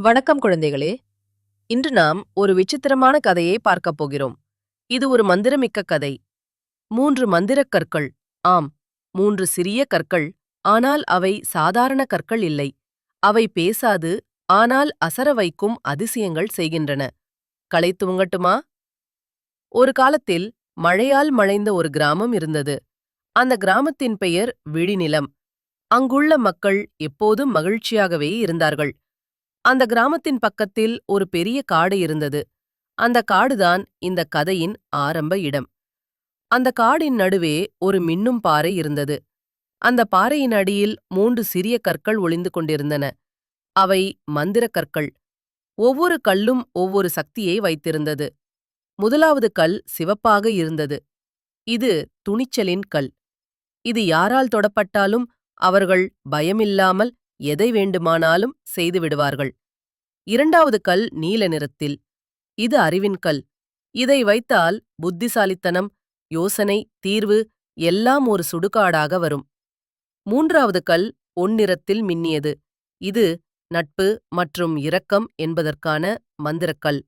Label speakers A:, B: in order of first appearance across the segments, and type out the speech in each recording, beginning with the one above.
A: வணக்கம் குழந்தைகளே. இன்று நாம் ஒரு விசித்திரமான கதையை பார்க்கப் போகிறோம். இது ஒரு மந்திரமிக்க கதை. மூன்று மந்திரக் கற்கள். ஆம் மூன்று சிறிய கற்கள். ஆனால் அவை சாதாரண கற்கள் இல்லை. அவை பேசாது ஆனால் அசர வைக்கும் அதிசயங்கள் செய்கின்றன. களை துவங்கட்டுமா? ஒரு காலத்தில் மழையால் மழைந்த ஒரு கிராமம் இருந்தது. அந்த கிராமத்தின் பெயர் விழிநிலம். அங்குள்ள மக்கள் எப்போதும் மகிழ்ச்சியாகவே இருந்தார்கள். அந்த கிராமத்தின் பக்கத்தில் ஒரு பெரிய காடு இருந்தது. அந்த காடுதான் இந்த கதையின் ஆரம்ப இடம். அந்த காடின் நடுவே ஒரு மின்னும் பாறை இருந்தது. அந்த பாறையின் அடியில் மூன்று சிறிய கற்கள் ஒளிந்து கொண்டிருந்தன. அவை மந்திரக் கற்கள். ஒவ்வொரு கல்லும் ஒவ்வொரு சக்தியை வைத்திருந்தது. முதலாவது கல் சிவப்பாக இருந்தது. இது துணிச்சலின் கல். இது யாரால் தொடப்பட்டாலும் அவர்கள் பயமில்லாமல் எதை வேண்டுமானாலும் செய்துவிடுவார்கள் இரண்டாவது கல் நீல நிறத்தில். இது அறிவின் கல். இதை வைத்தால் புத்திசாலித்தனம் யோசனை தீர்வு எல்லாம் ஒரு சுடுகாடாக வரும். மூன்றாவது கல் ஒன்னிறத்தில் மின்னியது. இது நட்பு மற்றும் இரக்கம் என்பதற்கான மந்திரக்கல்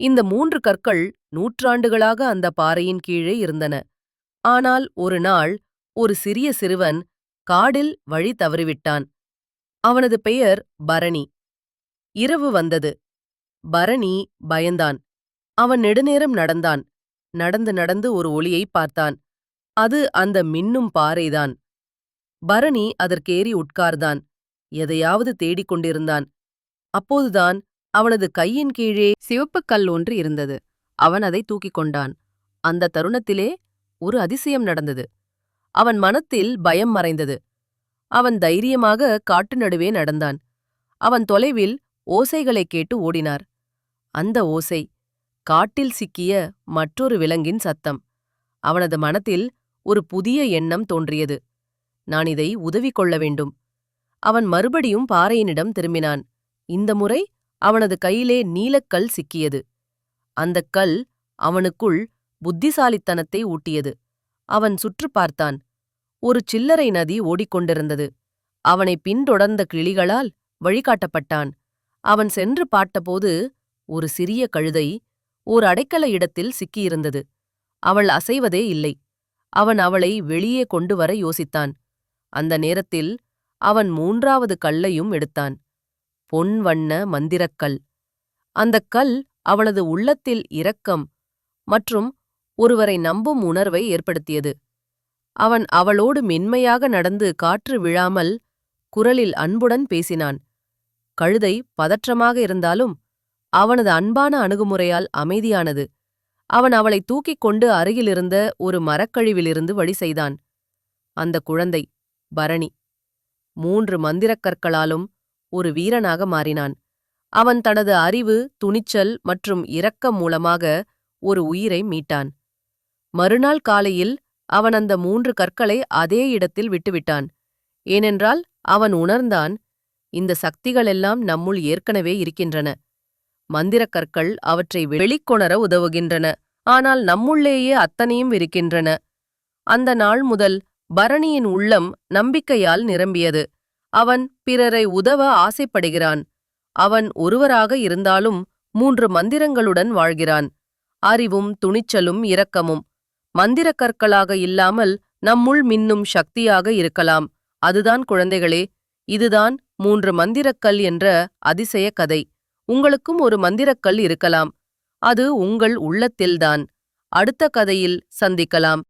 A: இந்த மூன்று கற்கள் நூற்றாண்டுகளாக அந்த பாறையின் கீழே இருந்தன. ஆனால் ஒரு நாள் ஒரு சிறிய சிறுவன் காடில் வழி தவறிவிட்டான். அவனது பெயர் பரணி. இரவு வந்தது. பரணி பயந்தான். அவன் நெடுநேரம் நடந்தான். நடந்து நடந்து ஒரு ஒளியைப் பார்த்தான். அது அந்த மின்னும் பாறைதான். பரணி அதற்கேறி உட்கார்ந்தான். எதையாவது தேடிக் கொண்டிருந்தான். அப்போதுதான் அவனது கையின் கீழே சிவப்புக் கல் ஒன்று இருந்தது. அவன் அதை தூக்கிக் கொண்டான். அந்த தருணத்திலே ஒரு அதிசயம் நடந்தது. அவன் மனத்தில் பயம் மறைந்தது. அவன் தைரியமாக காட்டு நடுவே நடந்தான். அவன் தொலைவில் ஓசைகளைக் கேட்டு ஓடினார். அந்த ஓசை காட்டில் சிக்கிய மற்றொரு விலங்கின் சத்தம். அவனது மனத்தில் ஒரு புதிய எண்ணம் தோன்றியது. நான் இதை உதவி கொள்ள வேண்டும். அவன் மறுபடியும் பாறையினிடம் திரும்பினான். இந்த முறை அவனது கையிலே நீலக்கல் சிக்கியது. அந்தக் கல் அவனுக்குள் புத்திசாலித்தனத்தை ஊட்டியது. அவன் சுற்று பார்த்தான். ஒரு சில்லறை நதி ஓடிக்கொண்டிருந்தது. அவனை பின்தொடர்ந்த கிளிகளால் வழிகாட்டப்பட்டான். அவன் சென்று பார்த்தபோது ஒரு சிறிய கழுதை ஓர் அடைக்கல இடத்தில் சிக்கியிருந்தது. அவள் அசைவதே இல்லை. அவன் அவளை வெளியே கொண்டு வர யோசித்தான். அந்த நேரத்தில் அவன் மூன்றாவது கல்லையும் எடுத்தான். பொன் வண்ண மந்திரக்கல் அந்தக் கல் அவளது உள்ளத்தில் இரக்கம் மற்றும் ஒருவரை நம்பும் உணர்வை ஏற்படுத்தியது. அவன் அவளோடு மென்மையாக நடந்து காற்று விழாமல் குரலில் அன்புடன் பேசினான். கழுதை பதற்றமாக இருந்தாலும் அவனது அன்பான அணுகுமுறையால் அமைதியானது. அவன் அவளை தூக்கிக் கொண்டு அருகிலிருந்த ஒரு மரக்கழிவிலிருந்து வழி செய்தான். அந்த குழந்தை பரணி. மூன்று மந்திரக் கற்களாலும் ஒரு வீரனாக மாறினான். அவன் தனது அறிவு துணிச்சல் மற்றும் இரக்கம் மூலமாக ஒரு உயிரை மீட்டான். மறுநாள் காலையில் அவன் அந்த மூன்று கற்களை அதே இடத்தில் விட்டுவிட்டான். ஏனென்றால் அவன் உணர்ந்தான் இந்த சக்திகளெல்லாம் நம்முள் ஏற்கனவே இருக்கின்றன. மந்திரக் கற்கள் அவற்றை வெளிக்கொணர உதவுகின்றன. ஆனால் நம்முள்ளேயே அத்தனையும் இருக்கின்றன. அந்த நாள் முதல் பரணியின் உள்ளம் நம்பிக்கையால் நிரம்பியது. அவன் பிறரை உதவ ஆசைப்படுகிறான். அவன் ஒருவராக இருந்தாலும் மூன்று மந்திரங்களுடன் வாழ்கிறான். அறிவும் துணிச்சலும் இரக்கமும். மந்திரக் கற்களாக இல்லாமல் நம்முள் மின்னும் சக்தியாக இருக்கலாம். அதுதான் குழந்தைகளே இதுதான் மூன்று மந்திரக்கல் என்ற அதிசய கதை. உங்களுக்கும் ஒரு மந்திரக்கல் இருக்கலாம். அது உங்கள் உள்ளத்தில்தான். அடுத்த கதையில் சந்திக்கலாம்.